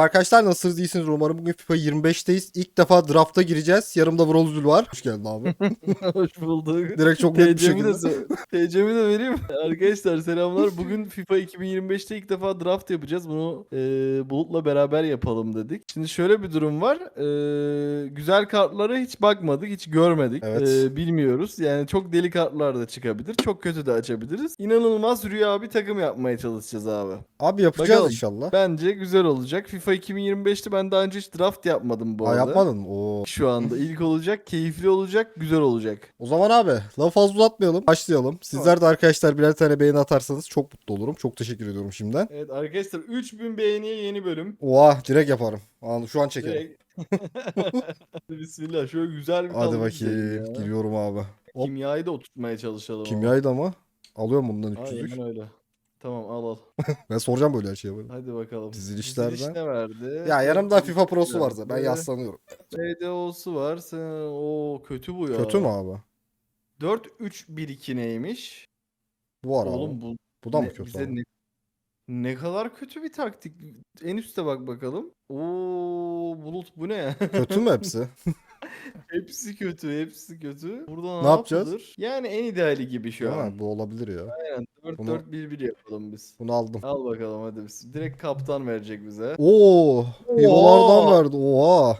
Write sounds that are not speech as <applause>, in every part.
Merhaba arkadaşlar nasılsınız iyisiniz umarım bugün FIFA 25'teyiz. İlk defa drafta gireceğiz. Yanımda Vrozul var. Hoş geldin abi. <laughs> Hoş bulduk. Direkt çok net bir TC'mi şekilde. TC'mi de vereyim. Arkadaşlar selamlar. Bugün FIFA 2025'te ilk defa draft yapacağız. Bunu e, Bulut'la beraber yapalım dedik. Şimdi şöyle bir durum var. E, güzel kartlara hiç bakmadık, hiç görmedik. Evet. E, bilmiyoruz. Yani çok deli kartlar da çıkabilir. Çok kötü de açabiliriz. İnanılmaz rüya bir takım yapmaya çalışacağız abi. Abi yapacağız Bakalım. inşallah. Bence güzel olacak. FIFA 2025'te ben daha önce hiç draft yapmadım bu Aa, arada. yapmadın mı? Oo. Şu anda ilk olacak, keyifli olacak, güzel olacak. O zaman abi lafı fazla uzatmayalım. Başlayalım. Sizler de arkadaşlar birer tane beğeni atarsanız çok mutlu olurum. Çok teşekkür ediyorum şimdiden. Evet arkadaşlar 3000 beğeniye yeni bölüm. Oha direkt yaparım. Anı şu an çekelim. Direkt. <laughs> Bismillah şöyle güzel bir Hadi bakayım. ya. Giriyorum abi. Hop. Kimyayı da oturtmaya çalışalım. Kimyayı da mı? Alıyorum bundan ama. 300'lük. Aynen öyle. Tamam al al. <laughs> Ben soracağım böyle her şeye. böyle. Hadi bakalım. Dizilişlerden. Diziliş ne verdi? Ya yanımda FIFA Pro'su var zaten. Ben yaslanıyorum. RDO'su var. Sen... Oo kötü bu ya. Kötü mü abi? 4-3-1-2 neymiş? Bu var abi. Oğlum bu, Bu da mı ne- kötü bize abi? ne, ne kadar kötü bir taktik. En üste bak bakalım. Oo bulut bu ne? Kötü mü hepsi? <laughs> hepsi kötü, hepsi kötü. Burada ne, Ne yapacağız? yapılır? Yani en ideali gibi şu Değil an. mi? Bu olabilir ya. Aynen Bunu- 4-4-1-1 yapalım biz. Bunu aldım. Al bakalım hadi biz. Direkt kaptan verecek bize. Oo, hero'lardan verdi. Oha.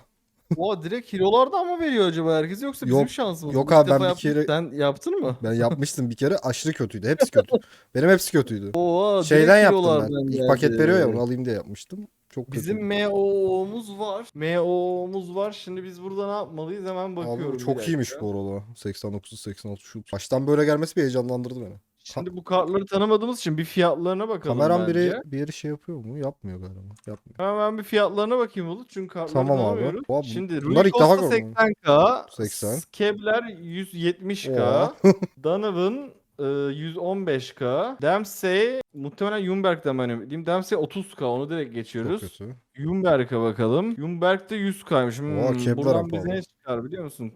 Oha direkt hero'lardan mı veriyor acaba herkes yoksa bizim Yok, şansımız yok mı? İlk abi, ben defa bir kere- Sen yaptın mı? Ben yapmıştım bir kere. Aşırı kötüydü. Hepsi kötü. <laughs> Benim hepsi kötüydü. Oha Şeyden direkt yaptım ben. İlk geldi. paket veriyor ya onu alayım diye yapmıştım. Çok Bizim kötü. MO'muz var. MO'muz var. Şimdi biz burada ne yapmalıyız? Hemen bakıyorum. Abi bir çok iyiymiş dakika. bu arada. 89 86 şut. Baştan böyle gelmesi bir heyecanlandırdı beni. Şimdi bu kartları tanımadığımız için bir fiyatlarına bakalım Kameram bence. biri bir yeri şey yapıyor mu? Yapmıyor galiba. Yapmıyor. Hemen ben bir fiyatlarına bakayım Bulut çünkü kartları Tamam abi. tanımıyoruz. Oha, bu- Şimdi bunlar Rui ilk Costa gördüm. 80k, 80. Kebler 170k, Oha. <laughs> Donovan e, 115k, Dempsey muhtemelen Jumberg'den ben emin değilim. Dempsey 30k onu direkt Çok geçiyoruz. kötü. Jumberg'e bakalım. Jumberg de 100k'ymış. Hmm, Oha, Kebler buradan bize ne çıkar biliyor musun?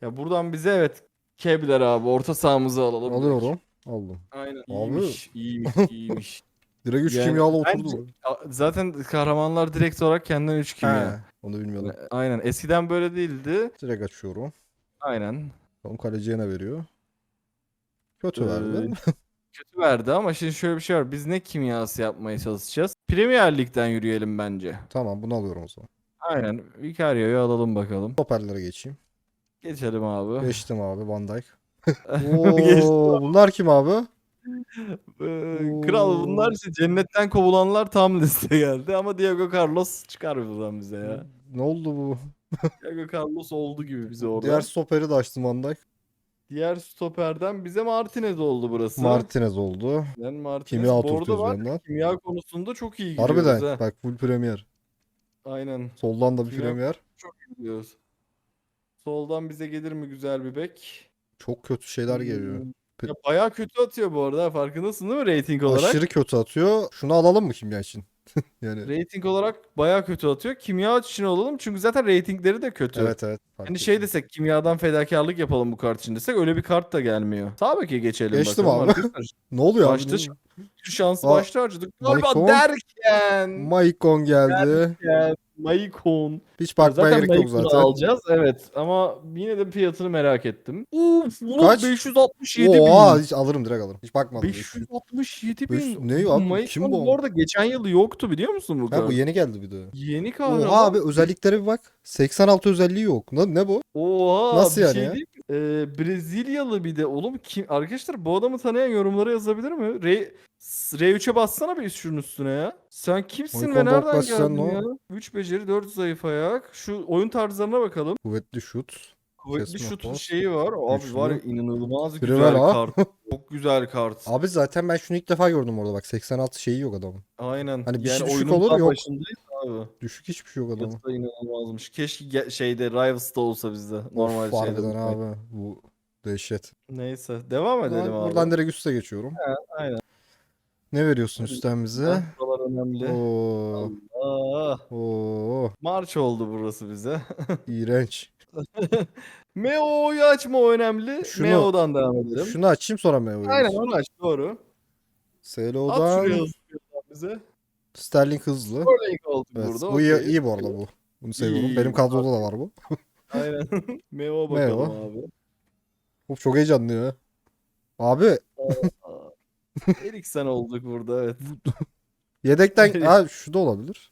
Ya buradan bize evet Kebler abi orta sahamızı alalım. Alıyorum. Aldım. Aynen iyiymiş iyiymiş <laughs> iyiymiş. Direkt 3 Yani kimyalı bence- oturdu. A- Zaten kahramanlar direkt olarak kendinden 3 kimya. He, Onu bilmiyordum. Aynen eskiden böyle değildi. Direkt açıyorum. Aynen. Tam kaleciye ne veriyor? Kötü Ee, verdi. <laughs> Kötü verdi ama şimdi şöyle bir şey var. Biz ne kimyası yapmaya çalışacağız? Premier Lig'den yürüyelim bence. Tamam bunu alıyorum o zaman. Aynen. Vicario'yu alalım bakalım. Stoperlere geçeyim. Geçelim abi. Geçtim abi Van Dijk. Oo, bunlar kim abi? Ee, Kral bunlar işte cennetten kovulanlar tam liste geldi ama Diego Carlos çıkar buradan bize ya. Ne oldu bu? Diego Carlos oldu gibi bize orada. Diğer Diğer, stoperi de açtım Van Dijk. stoperden bize Martinez oldu burası. Martinez oldu. Ben Martinez bu arada oturtuyoruz var. yandan. Kimya konusunda çok iyi gidiyoruz Harbiden ha. bak full premier. Aynen Soldan da bir Kimya- premier. gidiyoruz. Soldan bize gelir mi güzel bir bek? Çok kötü şeyler geliyor. Hmm. Ya bayağı kötü atıyor bu arada. farkındasın değil mi rating olarak? Aşırı kötü atıyor. Şunu alalım mı kimya için? <laughs> yani Rating olarak bayağı kötü atıyor. Kimya için alalım çünkü zaten ratingleri de kötü. evet evet. Hani şey desek kimyadan fedakarlık yapalım bu kart için desek öyle bir kart da gelmiyor. Sağ beke geçelim Geçtim bakalım abi. <laughs> Ne oluyor abi? Başta şu- Şu şansı Aa, başta harcadık. Galiba Maicon. derken. Maicon geldi. derken Maicon. Hiç bakmaya zaten gerek yok zaten. alacağız evet ama yine de fiyatını merak ettim. Uf, Kaç? Kaç? 567 Oha bin. hiç alırım direkt alırım. Hiç bakmadım. hiç. 567 Beş- bin. ne abi? Maicon Kim bu? bu arada geçen yıl yoktu biliyor musun bu Ha bu yeni geldi bir de. Yeni kahraman. Oha abi özelliklere bir bak. 86 özelliği yok. Ne, ne bu? Oha Nasıl bir yani şey ya? Ee, Brezilyalı bir de oğlum kim arkadaşlar bu adamı tanıyan yorumlara yazabilir mi? R R3'e bassana bir şunun üstüne ya. Sen kimsin ve nereden geldin ya? 3 beceri 4 zayıf ayak. Şu oyun tarzlarına bakalım. Kuvvetli şut. Kuvvetli Kesme şutun şeyi var. Abi güçlü. var ya inanılmaz Primer güzel ha. kart. Çok güzel kart. Abi zaten ben şunu ilk defa gördüm orada bak 86 şeyi yok adamın. Aynen. Hani bir şey düşük oyunun olur, tam yok. başındayız abi. Düşük hiçbir şey yok adamın. Da inanılmazmış. Keşke ge- şeyde Rivals'ta olsa bizde. Normal Of, şeyde. harbiden abi bu dehşet. Neyse devam edelim abi. buradan direkt üste geçiyorum. aynen. Ne veriyorsun üstten bize? Buralar önemli. Oo, Aa, oo, Març oldu burası bize. <laughs> iğrenç. <laughs> Meo'yu açma o önemli. Şunu- Meo'dan devam edelim. Şunu açayım sonra mı Aynen onu aç doğru. At hızlı bize. Sterling hızlı. Sterling oldu Evet, burada. bu iyi, okey. iyi bu arada bu. Bunu seviyorum. iyi, Benim kadroda da var bu. <laughs> Aynen. <laughs> Meo bakalım Meo. abi. Of, çok heyecanlı ya. Abi Eriksen olduk burada evet. yedekten ha şu da olabilir.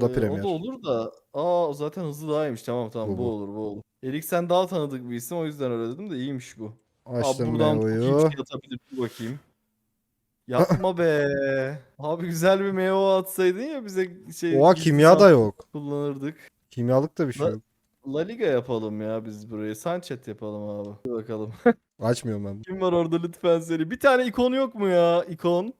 Da Ee, Premier. O da olur da. Aa zaten hızlı daha iyiymiş. Tamam tamam Bu, bu, bu. olur bu olur. Eriksen daha tanıdık bir isim o yüzden öyle dedim de iyiymiş bu. Abi Açtım buradan iyi bir Meo'yu. şey atabilir dur bakayım. Yapma be. <laughs> Abi güzel bir meo atsaydın ya bize şey Oha kimya da yok. kullanırdık. Kimyalık da bir şey La- yok. La Liga yapalım ya biz burayı. Sanchez yapalım abi. Hadi bakalım. Açmıyorum ben. Kim var orada lütfen seni. Bir tane ikon yok mu ya? İkon.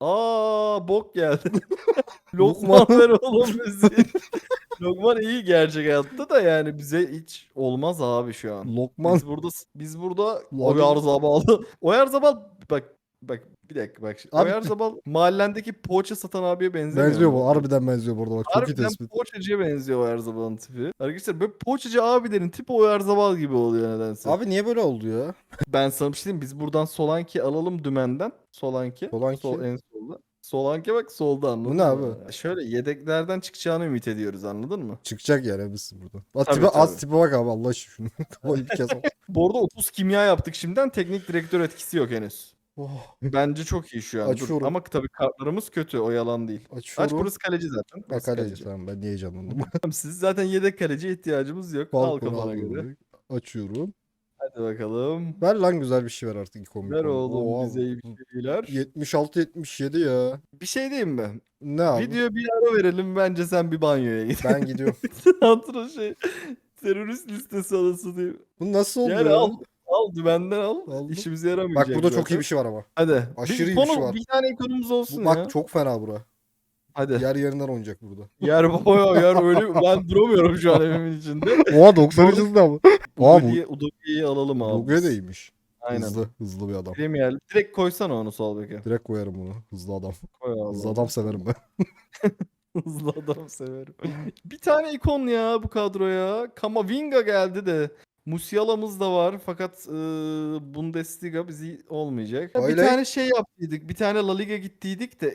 Aa bok geldi. <laughs> Lokman Lokman. ver oğlum bizi. <laughs> Lokman iyi gerçek hayatta da yani bize hiç olmaz abi şu an. Lokman. Biz burada biz burada Lali- Oyarzabal. <laughs> Oyarzabal bak bak bir dakika bak. şimdi. Abi- Oyarzabal mahallendeki poğaça satan abiye. Benziyor mu? bu. Harbiden benziyor burada bak. Çok iyi Harbiden tespit. poğaçacıya benziyor Oyarzabal'ın tipi. Arkadaşlar böyle poğaçacı abilerin tipi Oyarzabal gibi oluyor nedense. Abi niye böyle oldu ya? <laughs> Ben sana bir şey diyeyim. Biz buradan Solanki alalım dümenden. Solanki. Solanki. Sol, en solda. Solanki bak solda anladın ne mı? abi? Şöyle yedeklerden çıkacağını ümit ediyoruz anladın mı? Çıkacak yani biz burada. Bak Tabii, tipe, az tabii. tipe bak abi Allah şunu. <laughs> Kafayı bir kez. <laughs> Bu arada 30 kimya yaptık şimdiden. Teknik direktör etkisi yok henüz. Oh, Bence çok iyi şu an. Dur. Açıyorum. Ama tabii kartlarımız kötü. O yalan değil. Aç açıyorum. burası kaleci zaten. Bak Burası kaleci tamam ben niye heyecanlandım. Siz zaten yedek kaleci ihtiyacımız yok. Al Balkona aldım göre. Açıyorum. Hadi bakalım. Ver lan güzel bir şey ver artık ikon Ver oğlum Oo, bize iyi bir şeyler. 76 77 ya. Bir şey diyeyim mi? Ne abi? Videoya bir ara verelim. Bence sen bir banyoya git. Ben gidiyorum. <laughs> Antro şey terörist listesi anası diye. Bu nasıl oldu Yani ya? al. Al dümenden al. Aldım. İşimize yaramayacak Bak burada çok zaten. iyi bir şey var ama. Hadi. Aşırı bir iyi bir şey konu, var. Bir tane ikonumuz olsun Bu, bak ya. çok fena bura. Hadi. Yer yerinden oynayacak burada. Yer baba yer öyle ben duramıyorum şu an evimin içinde. Oha 90 hızlı ama. Aa bu. Udogi'yi alalım abi. Bugün de iyiymiş. Aynen. Hızlı. Hızlı bir adam. Premier. Direkt koysana onu sol beke. Direkt koyarım bunu. Hızlı adam. Koy abi. Hızlı adam severim ben. <laughs> Hızlı adam severim. bir tane ikon ya bu kadroya. Kamavinga geldi de. Musiala'mız da var fakat e, Bundesliga bizi olmayacak. Ya Bir Öyle. tane şey yaptıydık. Bir tane La Liga gittiydik de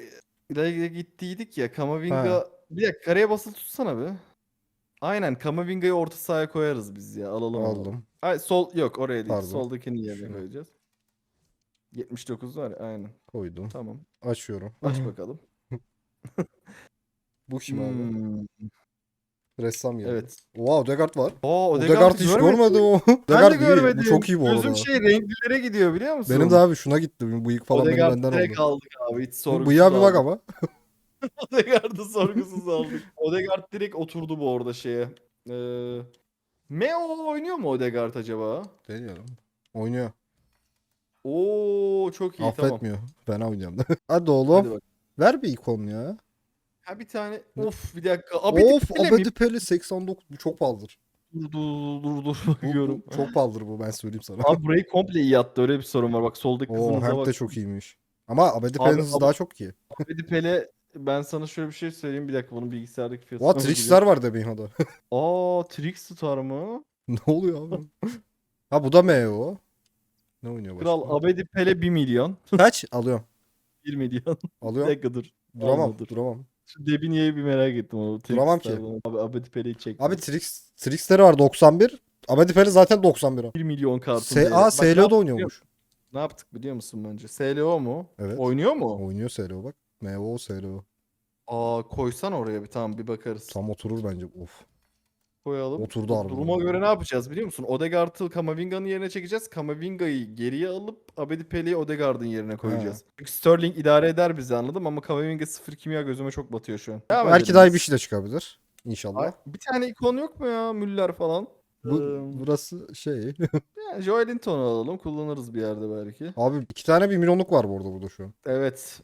Liga gittiydik ya. Kamavinga Ha. bir dakika kareye basılı tutsana be. Aynen Kamavinga'yı orta sahaya koyarız biz ya. Alalım. Aldım. Ay sol yok oraya değil. Pardon. Soldakini yerine Şunu. koyacağız. 79 var ya, aynen. Koydum. Tamam. Açıyorum. Aç <laughs> bakalım. Bu kim abi? Hmm, Ressam geldi. evet. Oha Odegaard var. Aa Odegaard hiç görmedim o. Ben de <laughs> Odegaard iyi. görmedim. Bu çok iyi bu Gözüm arada. şey renklilere gidiyor biliyor musun? Benim de abi şuna gitti. Bu bıyık falan benim Odegaard benden direkt oldu. aldık abi. Hiç Bu sorgusuz bıyığa bir bak aldık. ama. <laughs> Odegaard'ı <laughs> sorgusuz aldık. Odegaard direkt oturdu bu arada şeye. Ee, Meo oynuyor mu Odegaard acaba? Deniyorum. Oynuyor. Oo çok iyi tamam. Affetmiyor. Fena oynuyorum. Hadi Hadi oğlum. bak. Ver bir ikon ya. Ha bir tane of bir dakika. Abedi of Pele mi? Abedi Pele 89. Bu çok pahalıdır. Dur dur dur dur bakıyorum. bu çok pahalıdır bu ben söyleyeyim sana. Abi burayı komple iyi attı öyle bir sorun var. Bak soldaki Oo, kızımıza hem bak. de çok iyiymiş. Ama Abedi abi- daha çok iyi. Abedi Pele ben sana şöyle bir şey söyleyeyim. Bir dakika bunun bilgisayardaki fiyatı. Oha Trickstar var Debiha'da. <laughs> Aa Trickstar mı? ne oluyor abi? ha bu da Meo. Ne oynuyor başka? Kral Abedi Pele 1 milyon. Kaç? Alıyorum. 1 milyon. bir Alıyorum. dakika dur. Duramam. Duramam. Şu Debinye'yi bir merak ettim onu. Duramam ki. Abi Abedi Pele'yi çek. Abi Trix, Trickster'ı var 91. Abedi Pele zaten 91 o. 1 milyon kartın S değeri. Aa Bak, ne SLO da yaptık oynuyormuş. Ne yaptık biliyor musun bence? SLO mu? Evet. Oynuyor mu? Oynuyor SLO bak. MO SLO. Aa koysan oraya bir tamam bir bakarız. Tam oturur bence. Of. Koyalım. Oturdu harbiden. Duruma göre ne yapacağız biliyor musun? Odegaard'ı Kamavinga'nın yerine çekeceğiz. Kamavinga'yı geriye alıp Abedi Pele'yi Odegaard'ın yerine koyacağız. Çünkü Sterling idare eder bizi anladım ama Kamavinga sıfır kimya gözüme çok batıyor şu an. Devam Belki daha iyi bir şey de çıkabilir. İnşallah. Ay, Bir tane ikon yok mu ya? Müller falan. Bu, Ee, burası şey. <laughs> yani Joelinton'u alalım. Kullanırız bir yerde belki. Abi iki tane bir milyonluk var bu arada burada şu an. Evet.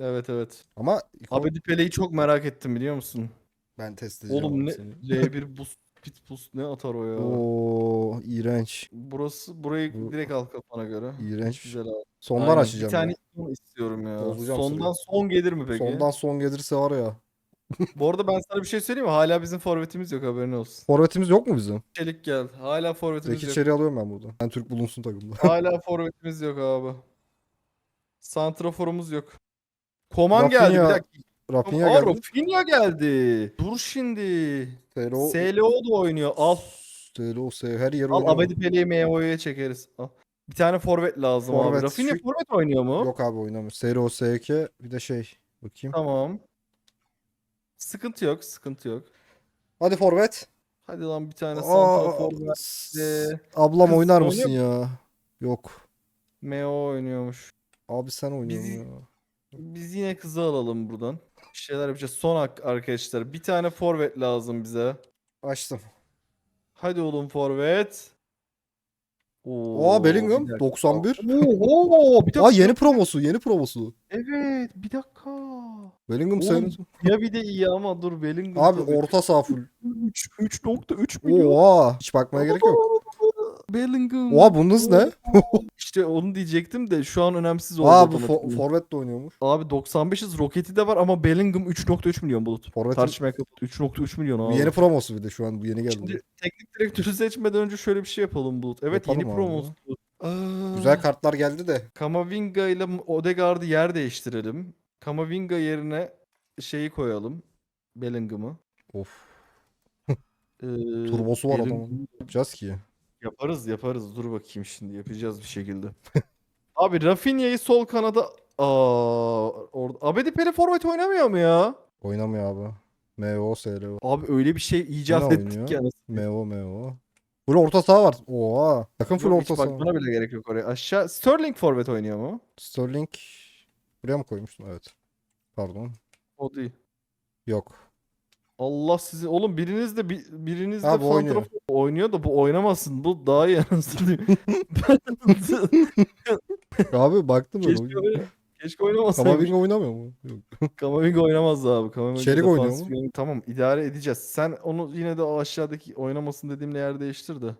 Evet evet. Ama ikon- Abedi Pele'yi çok merak ettim biliyor musun? Ben test edeceğim. Oğlum ne seni. L1 boost <laughs> pit boost ne atar o ya? Oo iğrenç. Burası burayı Bu- direkt al kafana göre. İğrenç. Güzel abi. Sondan Aynen. açacağım. Bir tane ikon istiyorum ya. Bozacağım Sondan seni. son gelir mi peki? Sondan son gelirse var ya. Bu arada ben sana bir şey söyleyeyim mi? Hala bizim forvetimiz yok haberin olsun. Forvetimiz yok mu bizim? Çelik geldi. Hala forvetimiz Zeki yok. içeri alıyorum ben burada. Ben Türk bulunsun takımda. <laughs> Hala forvetimiz yok abi. Santraforumuz yok. Koman Rafinha geldi. Bir dakika. Rafinha Aa, geldi. Rafinha geldi. Dur şimdi. Selo. SLO da oynuyor. Al. Selo. Selo. Her yer Al oynuyor. Abedi Pele'yi MVO'ya çekeriz. Al. Bir tane forvet lazım abi. Forvet, Rafinha şu- forvet oynuyor mu? Yok abi oynamıyor. Selo. SK. Bir de şey. Bakayım. Tamam. Sıkıntı yok, sıkıntı yok. Hadi forvet. Hadi lan bir tane Aa, santrafor ver. s- Ablam Kız oynar mısın ya? Yok. MO oynuyormuş. Abi sen oynuyorsun Bizi- ya. Biz yine kızı alalım buradan. Bir şeyler yapacağız. Son hak arkadaşlar. Bir tane forvet lazım bize. Açtım. Hadi oğlum forvet. Oo, Aa Bellingham bir dakika. 91. Oo, bir dakika. Aa yeni promosu, yeni promosu. Evet, bir dakika. Bellingham Oğlum, sen. Ya bir de iyi ama dur Bellingham. Abi tabii. orta saha full. 3 3.3 milyon. Oha, hiç bakmaya gerek yok. Bellingham. Oha bu hız ne? <laughs> İşte onu diyecektim de şu an önemsiz oldu. Aa bu fo- forvet de oynuyormuş. Abi 95'iz roketi de var ama Bellingham 3.3 milyon bulut. Forvet'in- Tartışmaya kapalı. 3.3 milyon Bu abi. yeni promosu bir de şu an bu yeni geldi. Şimdi teknik direktörü seçmeden önce şöyle bir şey yapalım Bulut. Evet Yapalım yeni abi. promos. Bulut. Aa, Güzel kartlar geldi de. Kamavinga ile Odegaard'ı yer değiştirelim. Kamavinga yerine şeyi koyalım. Bellingham'ı. Of. Ee, Turbosu var Bellingham- adamın. Yapacağız ki. Yaparız yaparız. Dur bakayım şimdi yapacağız bir şekilde. <laughs> Abi Rafinha'yı sol kanada Aa, orada Abedi Pele forvet oynamıyor mu ya? Oynamıyor abi. MO, SLO. Abi öyle bir şey icat Ne ettik oynuyor? anasını MO, MO. Full orta saha var. Oha. Takım full Yok, hiç orta saha. bakmana bile gerek yok oraya. Aşağı Sterling forvet oynuyor mu? Sterling buraya mı koymuştun? Evet. Pardon. O değil. Yok. Allah sizi oğlum biriniz de bir- biriniz de Ha, bu oynuyor. santrafor oynuyor da bu oynamasın. Bu daha iyi anasını diyeyim. <laughs> <laughs> Abi baktım ben. Keşke, oyun- oyna- Keşke oynamasaymış. Kamavinga oynamıyor mu? Yok. <laughs> Kamavinga oynamaz abi. Kamavinga Çelik oynuyor mu? yönü- Tamam idare edeceğiz. Sen onu yine de o aşağıdaki oynamasın dediğimle yer değiştir de.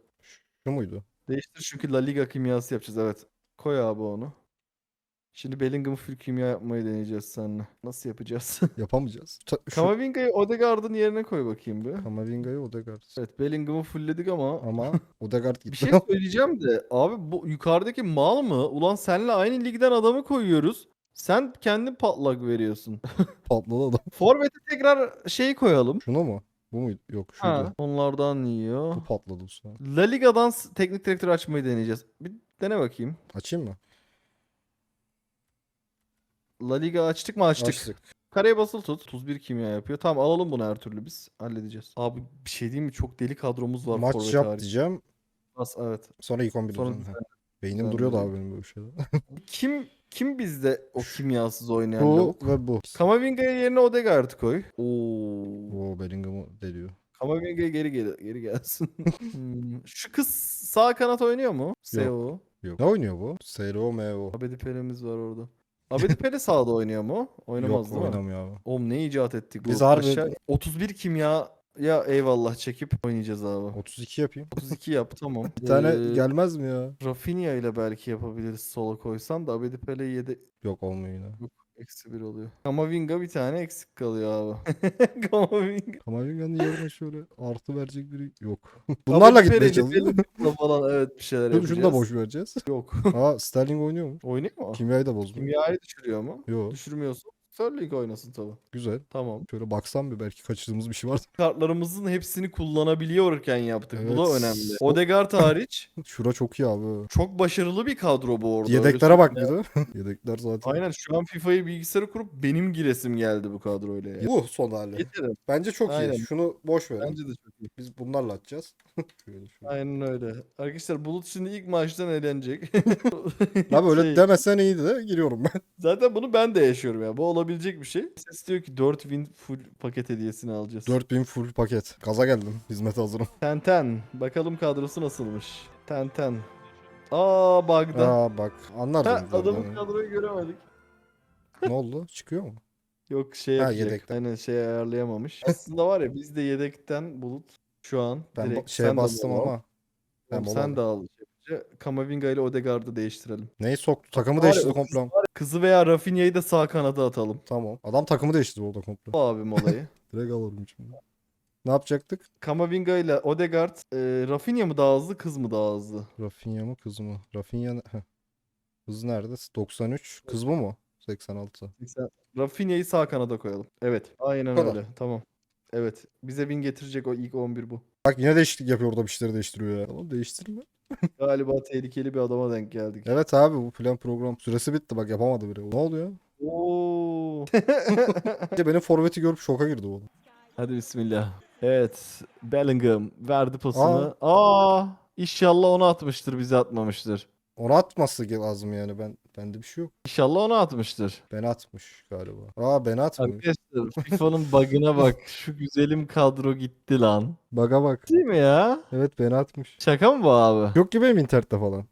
Şu muydu? Değiştir çünkü La Liga kimyası yapacağız evet. Koy abi onu. Şimdi Bellingham'ı full kimya yapmayı deneyeceğiz seninle. Nasıl yapacağız? <laughs> Yapamayacağız. Ta- Şu Kamavinga'yı Odegaard'ın yerine koy bakayım bir. Kamavinga'yı Odegaard. Evet Bellingham'ı fullledik ama <laughs> Ama <laughs> Odegaard bir gitti. şey söyleyeceğim de abi bu yukarıdaki mal mı? Ulan senle aynı ligden adamı koyuyoruz. Sen kendin patlak veriyorsun. Patladı adam. Forvet'e tekrar şey koyalım. Şuna mı? Bu muydu? Yok şuydu. Ha, onlardan yiyor. Bu patladı bu sefer. La Liga'dan s- teknik direktör açmayı deneyeceğiz. Bir dene bakayım. Açayım mı? La Liga açtık mı açtık. Açtık. Kareye basılı tut. 31 kimya yapıyor. Tamam alalım bunu her türlü biz. Halledeceğiz. Abi bir şey diyeyim mi? Çok deli kadromuz var Maç forvet yap hariç. diyeceğim. Bas, evet. Sonra ilk 11 Sonra sen- Beynim sen duruyor da böyle- abi benim böyle şeyler. <laughs> Kim kim bizde o kimyasız oynayan bu lavuk? ve bu. Kamavinga'ya yerine Odegaard'ı koy. Oo. Oo Bellingham'ı deliyor. Kamavinga geri gel geri gelsin. <laughs> Hmm, Şu kız sağ kanat oynuyor mu? SEO. Yok. Ne oynuyor bu? SLO MO. Abedi Pele'miz var orada. Abedi Pele sağda oynuyor mu? Oynamaz Yok değil mi? oynamıyor abi. Oğlum ne icat ettik bu? Biz harbi- Aşağı- 31 kimya ya eyvallah çekip oynayacağız abi. 32 yapayım. 32 yap tamam. Bir tane Ee, gelmez mi ya? Rafinha ile belki yapabiliriz sola koysan da Abedi Pele'yi yedi Yok olmuyor yine. Eksi bir oluyor. Kamavinga bir tane eksik kalıyor abi. <laughs> Kamavinga. Kamavinga'nın yerine şöyle artı verecek biri yok. Bunlarla Abedi gitmeye Pele'yle çalışıyor. Falan evet bir şeyler yapacağız. Şunu da boş vereceğiz. Yok. Aa Sterling oynuyor mu? Oynuyor mu? Kimyayı da bozmuyor. Kimyayı düşürüyor mu? Yok Düşürmüyorsun. Sterling oynasın tabii. güzel. Tamam. Şöyle baksam bir belki kaçırdığımız bir şey var. <laughs> Kartlarımızın hepsini kullanabiliyorken yaptık. Bu da Evet. önemli. Odegaard hariç <laughs> Şura çok iyi abi. çok başarılı bir kadro bu orada. Yedeklere bak bir de. <laughs> Yedekler zaten. Aynen şu an FIFA'yı bilgisayara kurup benim giresim geldi bu kadroyla. Yani. Bu son hali. Getirin. Bence çok Aynen. iyi. Şunu boş verin. Bence de çok iyi. Biz bunlarla atacağız. şöyle şöyle. Aynen öyle. Arkadaşlar Bulut şimdi ilk maçtan eğlenecek. Abi öyle Şey, demesen iyiydi de giriyorum ben. Zaten bunu ben de yaşıyorum ya. Bu olabilecek bir şey. Ses diyor ki 4 win full paket hediyesini alacağız. 4000 full paket. Gaza geldim. Hizmete hazırım. <laughs> Tenten. Bakalım kadrosu nasılmış. Tenten. Aa bug'da. Aa bak anlar Ha, zaten. adamın kadroyu göremedik. Ne oldu? Çıkıyor mu? Yok şey Ha, yedekten. Aynen şey ayarlayamamış. <laughs> Aslında var ya biz de yedekten Bulut şu an Ben direkt şeye bastım ama. Ben sen de al. Yapınca Kamavinga ile Odegaard'ı değiştirelim. Neyi soktu? Takımı ya, değiştirdi komple. Kızı veya Rafinha'yı da sağ kanada atalım. Tamam. Adam takımı değiştirdi orada komple. Bu abim olayı. <laughs> Direkt alırım şimdi. Ne yapacaktık? Kamavinga ile Odegaard. E, Rafinha mı daha hızlı kız mı daha hızlı? Rafinha mı kız mı? Rafinha ne- heh. Kız nerede? 93. Kız bu mu? 86. Sen Rafinha'yı sağ kanada koyalım. Evet. Aynen öyle. Tamam. Evet. Bize win getirecek o ilk 11 bu. Bak yine değişiklik yapıyor orada bir şeyleri değiştiriyor ya. Tamam değiştirme. <laughs> Galiba tehlikeli bir adama denk geldik. Evet abi bu plan program süresi bitti bak yapamadı biri. Ne oluyor? Oo. <laughs> Benim forveti görüp şoka girdi oğlum. Hadi bismillah. Evet. Bellingham verdi pasını. Aa. İnşallah onu atmıştır, bizi atmamıştır. Onu atması lazım yani ben bende bir şey yok. İnşallah onu atmıştır. Ben atmış galiba. Aa ben atmış. Arkadaşlar FIFA'nın bug'ına bak. <laughs> Şu güzelim kadro gitti lan. Baga bak. Değil mi ya? Evet ben atmış. Şaka mı bu abi? Yok ki benim internette falan.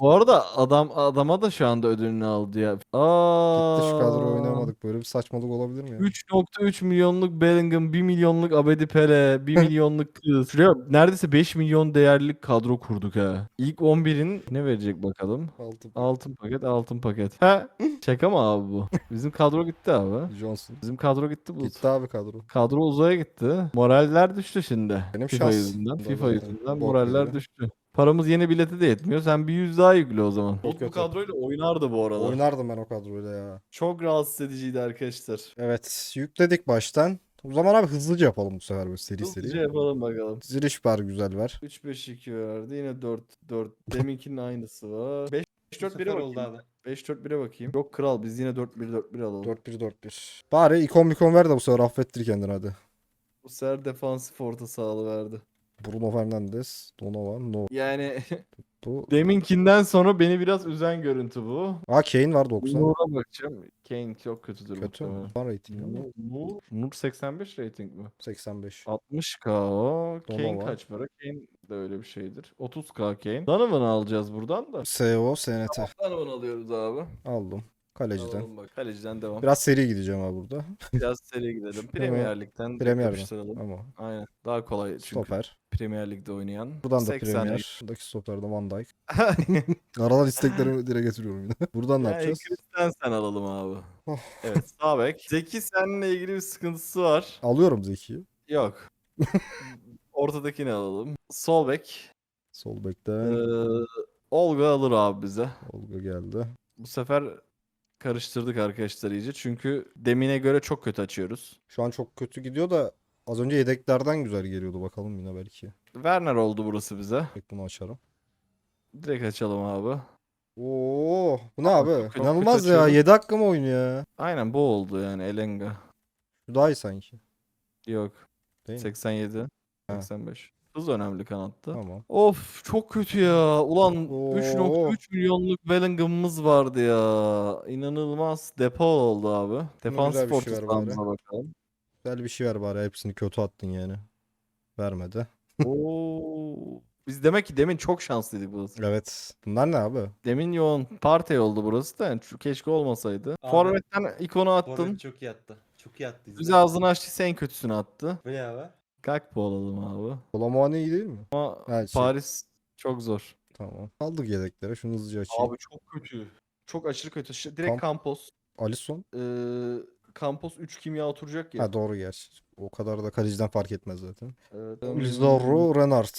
Bu arada adam adama da şu anda ödülünü aldı ya. Aa. Gitti şu kadro oynamadık. Böyle bir saçmalık olabilir mi ya? 3.3 milyonluk Bellingham, 1 milyonluk Abedi Pele, 1 milyonluk kız. Şuraya neredeyse 5 milyon değerlik kadro kurduk ha. İlk 11'in ne verecek bakalım? Altı. Altın paket, altın paket. Ha? Şaka mı abi bu? Bizim kadro gitti abi. Johnson. Bizim kadro gitti bu. Gitti abi kadro. Kadro uzaya gitti. Moraller düştü şimdi. Benim FIFA şans. yüzünden. FIFA yüzünden bok moraller düştü. Paramız yeni bilete de yetmiyor. Sen bir yüz daha yükle o zaman. Çok bu kötü. kadroyla oynardı bu arada. Oynardım ben o kadroyla ya. Çok rahatsız ediciydi arkadaşlar. Evet yükledik baştan. O zaman abi hızlıca yapalım bu sefer böyle seri Hızlıca seri. yapalım bakalım. Diziliş var güzel ver. 3-5-2 verdi. Yine 4-4. <laughs> Deminkinin aynısı var. 5-4-1'e oldu bakayım. abi. 5-4-1'e bakayım. Yok kral biz yine 4-1-4-1 alalım. 4-1-4-1. Bari ikon mikon ver de bu sefer affettir kendini hadi. Bu sefer defansif orta sahalı verdi. Bruno Fernandes, Donovan, no. Yani Bu. <laughs> deminkinden sonra beni biraz üzen görüntü bu. Aa Kane var 90. Nur'a bakacağım. Kane çok kötüdür Kötü. muhtemelen. Var rating ama. Nur, Nur, Nur 85 rating mi? 85. 60k o. Kane kaç para? Kane de öyle bir şeydir. 30k Kane. Donovan'ı alacağız buradan da. SEO, SNT. Donovan alıyoruz abi. Aldım. Kaleciden. Bak. Kaleciden devam. Biraz seri gideceğim abi burada. Biraz seriye gidelim. Premier Lig'den Premier mi? yapıştıralım. Ama Aynen. Daha kolay çünkü stoper. Premier Lig'de oynayan. Buradan da 80 Premier. Buradaki stoper de Van Dijk. <laughs> Aradan isteklerimi dile getiriyorum yine. <laughs> Buradan ne yani yapacağız? Christensen alalım abi. Oh. evet sağ bek. Zeki seninle ilgili bir sıkıntısı var. Alıyorum Zeki'yi. Yok. <laughs> Ortadakini alalım. Sol bek. Sol Ee, bekten Olga alır abi bize. Olga geldi. Bu sefer karıştırdık arkadaşlar iyice. Çünkü demine göre çok kötü açıyoruz. Şu an çok kötü gidiyor da az önce yedeklerden güzel geliyordu bakalım yine belki. Werner oldu burası bize. Tek bunu açarım. Direkt açalım abi. Oo, bu ne Abi çok kötü İnanılmaz ya. açıyorum. 7 dakika mı oynuyor ya? Aynen bu oldu yani Elenga. Şu daha iyi sanki. Yok. Değil mi? 87. Ha. 85. Hız önemli kanatta. Tamam. Of çok kötü ya. Ulan Oo. 3.3 milyonluk Bellingham'ımız vardı ya. İnanılmaz depo oldu abi. Güzel bir orta şey bakalım. Güzel bir şey ver bari. Hepsini kötü attın yani. Vermedi. Oo. Biz demek ki demin çok şanslıydık burası. Evet. Bunlar ne abi? Demin yoğun parti oldu burası da. Şu keşke olmasaydı. Abi. Forvet'ten ikonu attın. Forvet çok iyi attı. Çok iyi attı. İzle. ağzını açtıysa en kötüsünü attı. Bu ne abi? Gakpo alalım abi. Kolomani iyi değil mi? Ama Ha, şey, Paris çok zor. Tamam. Aldık yedeklere. Şunu hızlıca açayım. Abi çok kötü. Çok aşırı kötü. Ş- Direkt Kamp- Campos. Alisson. Ee, Campos 3 kimya oturacak ya. Ha doğru gerçi. O kadar da kaleciden fark etmez zaten. Evet. Lizarro, Renard.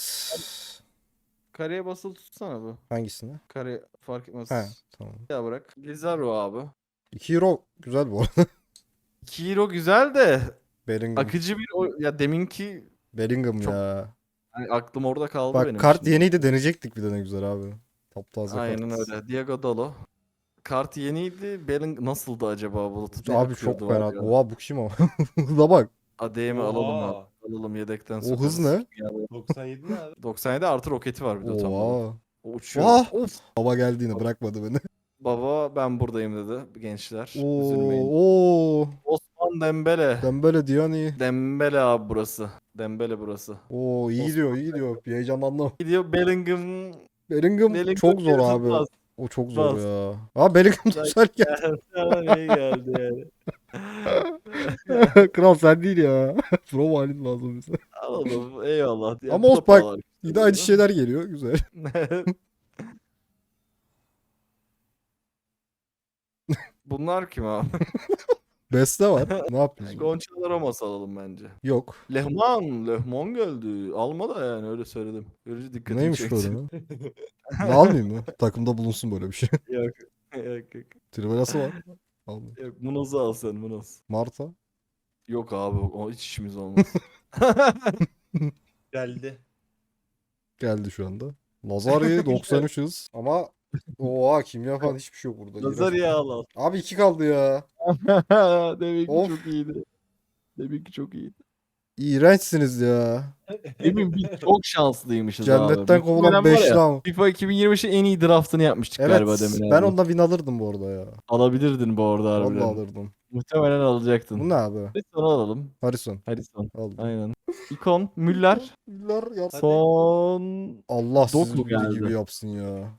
Kareye basılı tutsana bu. Hangisini? Kare fark etmez. He tamam. Ya bırak. Lizarro abi. 2 euro güzel bu arada. <laughs> Kiro güzel de Bellingham. akıcı bir o ya deminki Bellingham Çok- ya. hani aklım orada kaldı Bak benim. kart için. yeniydi deneyecektik bir de ne güzel abi. Taptaze Aynen kart. öyle. Diego Dalo. Kart yeniydi. Belling nasıldı acaba bulut? Ne Abi çok akıyordu var fena. ya. Oha bu kim o? <laughs> Hıza bak. ADM'i alalım abi. Oha. Alalım yedekten O hız ne? Yani 97 ne abi? 97 artı roketi var bir de tam. Oha. O uçuyor. Oha. Of. Baba geldi yine bırakmadı beni. Baba ben buradayım dedi gençler. Üzülmeyin. Oo. Oo. Osman Dembele. Dembele Diani. Dembele abi burası. Dembele burası. Oo iyi Osman diyor iyi diyor. Bir heyecanlandım. Gidiyor Bellingham. Bellingham, Bellingham çok zor abi. tutmaz. O çok zor Tutmaz. ya. Aa Bellingham güzel <laughs> geldi. İyi geldi yani. <laughs> Kral sen değil ya. <laughs> Pro halin lazım bize. Alalım eyvallah. Yani Ama paralar. Yine aynı şeyler geliyor. Güzel. Bunlar kim abi? Beste var. <laughs> Ne yapıyorsun? Gonçalo Ramos alalım bence. Yok. Lehman, Lehman geldi. Alma da yani öyle söyledim. Görücü dikkatimi Neymiş çekti. böyle? Ne almayayım mı? Takımda bulunsun böyle bir şey. <laughs> yok. yok yok. Trivelası var. <laughs> Almıyor. Yok Munoz'u al sen Munoz. Marta. Yok abi o hiç işimiz olmaz. Geldi. Geldi şu anda. Lazari 93 hız ama oha kimya falan hiçbir şey yok burada. Nazar İğrenç. ya al. Abi iki kaldı ya. <laughs> Demek ki Of. çok iyiydi. Demek ki çok iyiydi. İğrençsiniz ya. Emin biz çok şanslıymışız abi. Cennetten kovulan Muhtemelen var 5 ya, lan. FIFA 2025'in en iyi draftını yapmıştık Evet galiba demin. ben abi. ondan win alırdım bu arada ya. Alabilirdin bu arada Vallahi harbiden. alırdım. Muhtemelen alacaktın. Bu ne abi? Harrison alalım. Harrison. Harrison. Aldım. Aynen. İkon, Müller. Müller yap. Hadi. Son Allah sizi Doku bildiği geldi. gibi yapsın ya.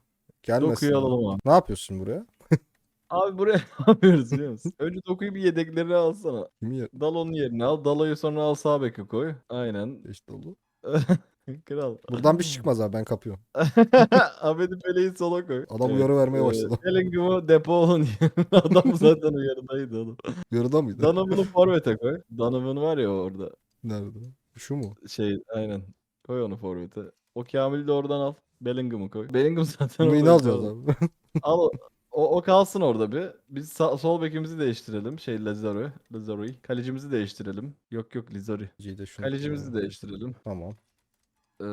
Gelmesin. Doku'yu alalım abi. Ne yapıyorsun buraya? <laughs> Abi buraya <laughs> ne yapıyoruz biliyor musun? Önce Doku'yu bir yedeklerine alsana. Kimi yer? Dalo'nun yerine al. Dalo'yu sonra al sağ beke koy. Aynen. İşte oldu. <laughs> Kral. Buradan bir şey çıkmaz abi ben kapıyorum. Ahmet'i Pele'yi sola koy. Adam uyarı vermeye Ee, başladı. Bellingham'ı depo olun. Adam zaten uyarıdaydı oğlum. Yarıda mıydı? Donovan'ı forvete koy. Donovan var ya orada. Nerede? Şu mu? Şey aynen. Koy onu forvete. O Kamil'i de oradan al. Bellingham'ı koy. Bellingham zaten Bunu alacağız abi. <laughs> Al o, o, kalsın orada bir. Biz sağ- sol bekimizi değiştirelim. Şey Lazaro. Lazaro'yu. Kalecimizi değiştirelim. Yok yok şunu Kalecimizi değiştirelim. Tamam. Ee,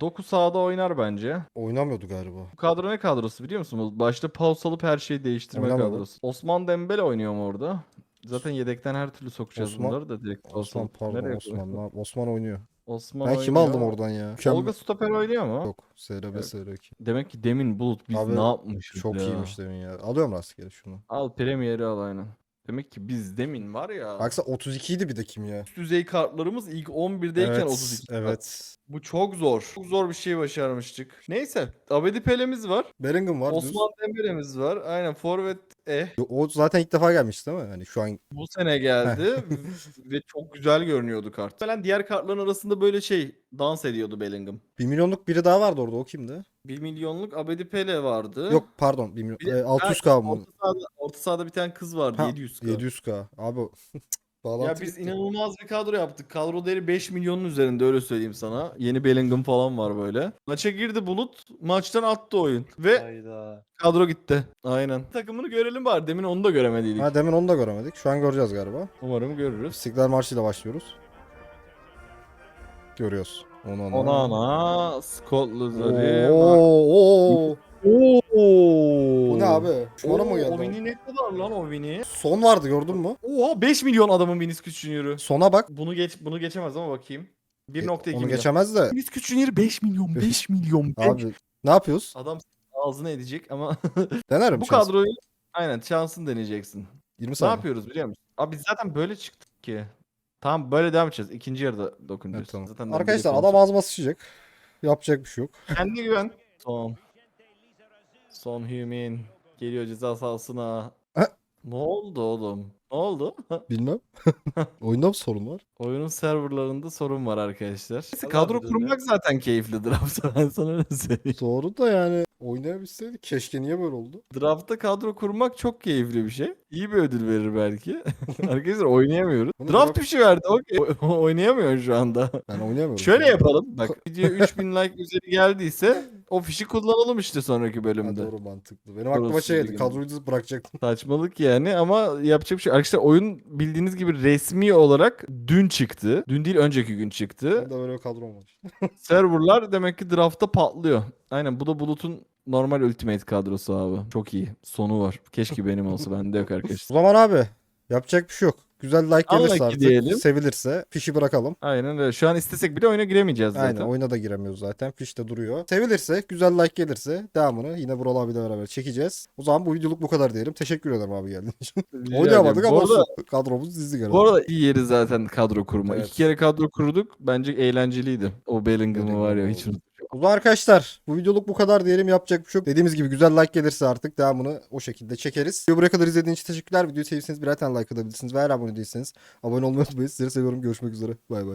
Doku sağda oynar bence. Oynamıyordu galiba. Bu kadro ne kadrosu biliyor musun? Başta pause alıp her şeyi değiştirme Oynamadı. kadrosu. Osman Dembele oynuyor mu orada? Zaten yedekten her türlü sokacağız Osman- bunları da direkt. Osman pardon Nereye Osman. Ne- Osman oynuyor. Osman Ben oynuyor. aldım oradan ya? Olga Stoper oynuyor mu? Yok. SRB Evet. SR2. Demek ki demin Bulut biz Abi, ne yapmışız Çok ya? iyiymiş demin ya. Alıyorum rastgele şunu. Al Premier'i al aynen. Demek ki biz demin var ya. Baksa 32 idi bir de kim ya? üst düzey kartlarımız ilk 11'deyken Evet. 32. kart. Evet. Bu çok zor. Çok zor bir şey başarmıştık. Neyse. Abedi Pele'miz var. Bellingham var. düz. Osman Dembele'miz var. Aynen forvet E. O zaten ilk defa gelmiş değil mi? Hani şu an Bu sene geldi <laughs> ve çok güzel görünüyordu kart. Falan diğer kartların arasında böyle şey dans ediyordu Bellingham. 1 milyonluk biri daha vardı orada. O kimdi? 1 milyonluk Abedi Pele vardı. Yok pardon. 1 milyon. Bir de- e, 600k mı? Orta sahada, orta sahada bir tane kız vardı Ha, 700 700k. Abi <laughs> bağlantı Ya biz gitti. inanılmaz bir kadro yaptık. Kadro değeri 5 milyonun üzerinde öyle söyleyeyim sana. Yeni Bellingham falan var böyle. Maça girdi Bulut. Maçtan attı oyun. Ve Hayda. kadro gitti. Aynen. Takımını görelim bari. Demin onu da göremediydik. Ha demin onu da göremedik. Şu an göreceğiz galiba. Umarım görürüz. İstiklal Marşı ile başlıyoruz. Görüyoruz. Onu onu. Ona ana. Scott Lazari. Oo, oo. Oo. Bu ne abi? Şu ana mı geldi? O Vini ne kadar lan o Vini? Son vardı gördün mü? Oha 5 milyon adamın Vinicius Junior'ı. Sona bak. Bunu geç bunu geçemez ama bakayım. 1.2 Onu milyon. geçemez de. Vinicius Junior 5 milyon. <laughs> 5 milyon. Abi ne yapıyoruz? Adam ağzına edecek ama <laughs> Denerim. bu şans. kadroyu aynen şansını deneyeceksin. 20 Ne saniye. yapıyoruz biliyor musun? Abi biz zaten böyle çıktık ki. Tamam böyle devam edeceğiz. İkinci yarıda dokunacağız. Evet, tamam. Zaten Arkadaşlar adam ağzıma sıçacak. Yapacak bir şey yok. Kendine güven. Son. Son Humin. Geliyor ceza sahasına. Ha? ne oldu oğlum? Ne oldu? <laughs> Bilmem. <laughs> Oyunda mı sorun var? Oyunun serverlarında sorun var arkadaşlar. Neyse, kadro kurmak zaten keyifli draftta <laughs> ben sana öyle söyleyeyim. Doğru da yani oynayabilseydik keşke niye böyle oldu? Draftta kadro kurmak çok keyifli bir şey. İyi bir ödül verir belki. <laughs> arkadaşlar oynayamıyoruz. Bunu Draft bir şey verdi. Okey. O- Oynayamıyor şu anda. Ben oynayamıyorum. Şöyle yapalım. Bak <laughs> video 3000 like üzeri geldiyse o fişi kullanalım işte sonraki Ha, bölümde. doğru mantıklı. Benim aklıma Orası şey geldi. gibi. Kadroyu bırakacaktım. Saçmalık yani ama yapacak bir şey. Arkadaşlar oyun bildiğiniz gibi resmi olarak dün çıktı. Dün değil önceki gün çıktı. Ben de böyle bir kadro olmamış. <laughs> Serverlar demek ki draftta patlıyor. Aynen bu da Bulut'un normal Ultimate kadrosu abi. Çok iyi. Sonu var. Keşke benim olsa. Bende yok O arkadaşlar. zaman abi yapacak bir şey yok. Güzel like gelirse ki artık diyelim. sevilirse fişi bırakalım. Aynen öyle. Şu an istesek bile oyuna giremeyeceğiz zaten. Aynen oyuna da giremiyoruz zaten. Fiş de duruyor. Sevilirse, güzel like gelirse devamını yine Vural abiyle beraber çekeceğiz. O zaman bu videoluk bu kadar diyelim. Teşekkür ederim abi geldiğin için. Rica Oynayamadık ederim. ama Bu arada, olsun. <laughs> Kadromuz dizdik herhalde. bu arada iyi yeri zaten kadro kurma. Evet. İki kere kadro kurduk. Bence eğlenceliydi. O Bellingham'ı var ya hiç oldu. O zaman arkadaşlar bu videoluk bu kadar diyelim yapacak bir şey yok. Dediğimiz gibi güzel like gelirse artık devamını o şekilde çekeriz. Videoyu buraya kadar izlediğiniz için teşekkürler. Videoyu sevdiyseniz birer tane like atabilirsiniz. Ve abone değilseniz abone olmayı unutmayın. Sizleri seviyorum. Görüşmek üzere. Bay bay.